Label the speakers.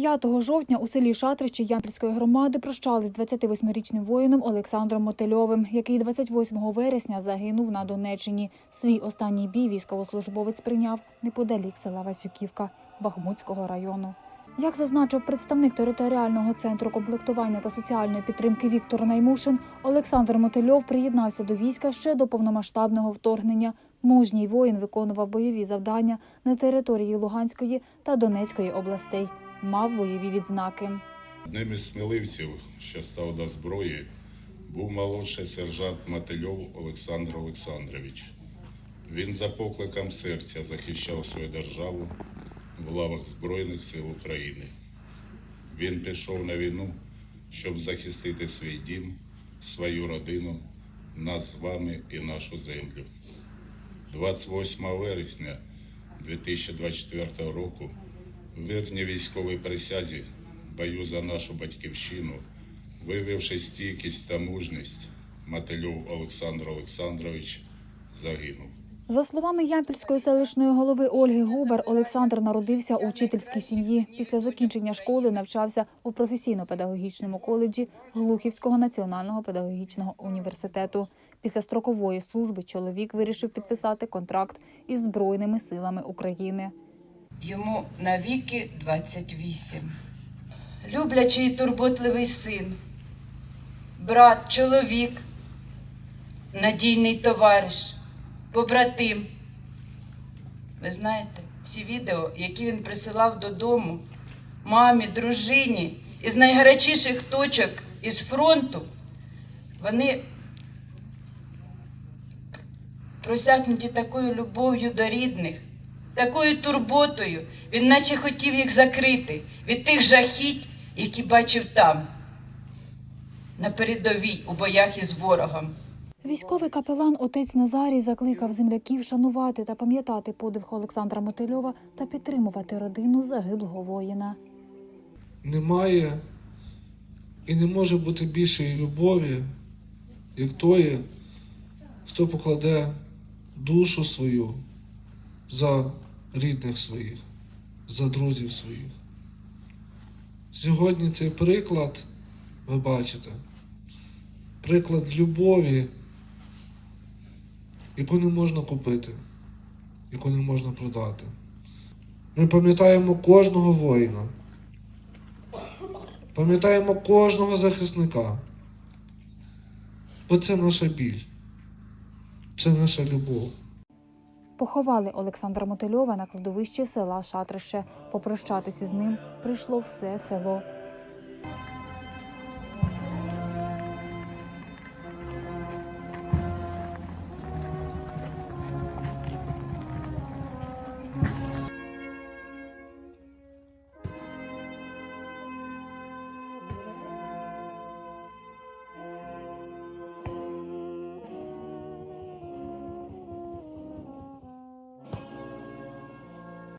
Speaker 1: 5 жовтня у селі Шатричі Ямпільської громади прощались з 28-річним воїном Олександром Мотильовим, який 28 вересня загинув на Донеччині. Свій останній бій військовослужбовець прийняв неподалік села Васюківка Бахмутського району. Як зазначив представник територіального центру комплектування та соціальної підтримки Віктор Наймушин, Олександр Мотильов приєднався до війська ще до повномасштабного вторгнення. Мужній воїн виконував бойові завдання на території Луганської та Донецької областей. Мав бойові відзнаки.
Speaker 2: Одним із сміливців, що став до зброї, був молодший сержант Мотильов Олександр Олександрович. Він за покликом серця захищав свою державу в лавах Збройних сил України. Він пішов на війну, щоб захистити свій дім, свою родину, нас з вами і нашу землю. 28 вересня 2024 року вірні військовій присязі, бою за нашу батьківщину, виявивши стійкість та мужність, Мотильов Олександр Олександрович загинув.
Speaker 1: За словами Ямпільської селищної голови Ольги Губер, Олександр народився у вчительській сім'ї. Після закінчення школи навчався у професійно-педагогічному коледжі Глухівського національного педагогічного університету. Після строкової служби чоловік вирішив підписати контракт із Збройними силами України.
Speaker 3: Йому навіки 28. Люблячий і турботливий син, брат, чоловік, надійний товариш, побратим. Ви знаєте, всі відео, які він присилав додому, мамі, дружині із найгарячіших точок із фронту, вони просякнуті такою любов'ю до рідних, такою турботою, він наче хотів їх закрити від тих жахіть, які бачив там, на передовій у боях із ворогом.
Speaker 1: Військовий капелан отець Назарій закликав земляків шанувати та пам'ятати подвиг Олександра Мотильова та підтримувати родину загиблого воїна.
Speaker 4: немає і не може бути більшої любові, як тої, хто покладе душу свою за рідних своїх, за друзів своїх. Сьогодні цей приклад, ви бачите, приклад любові, яку не можна купити, яку не можна продати. Ми пам'ятаємо кожного воїна. Пам'ятаємо кожного захисника. Бо це наша біль, це наша любов.
Speaker 1: Поховали Олександра Мотильова на кладовищі села Шатрище. Попрощатися з ним прийшло все село.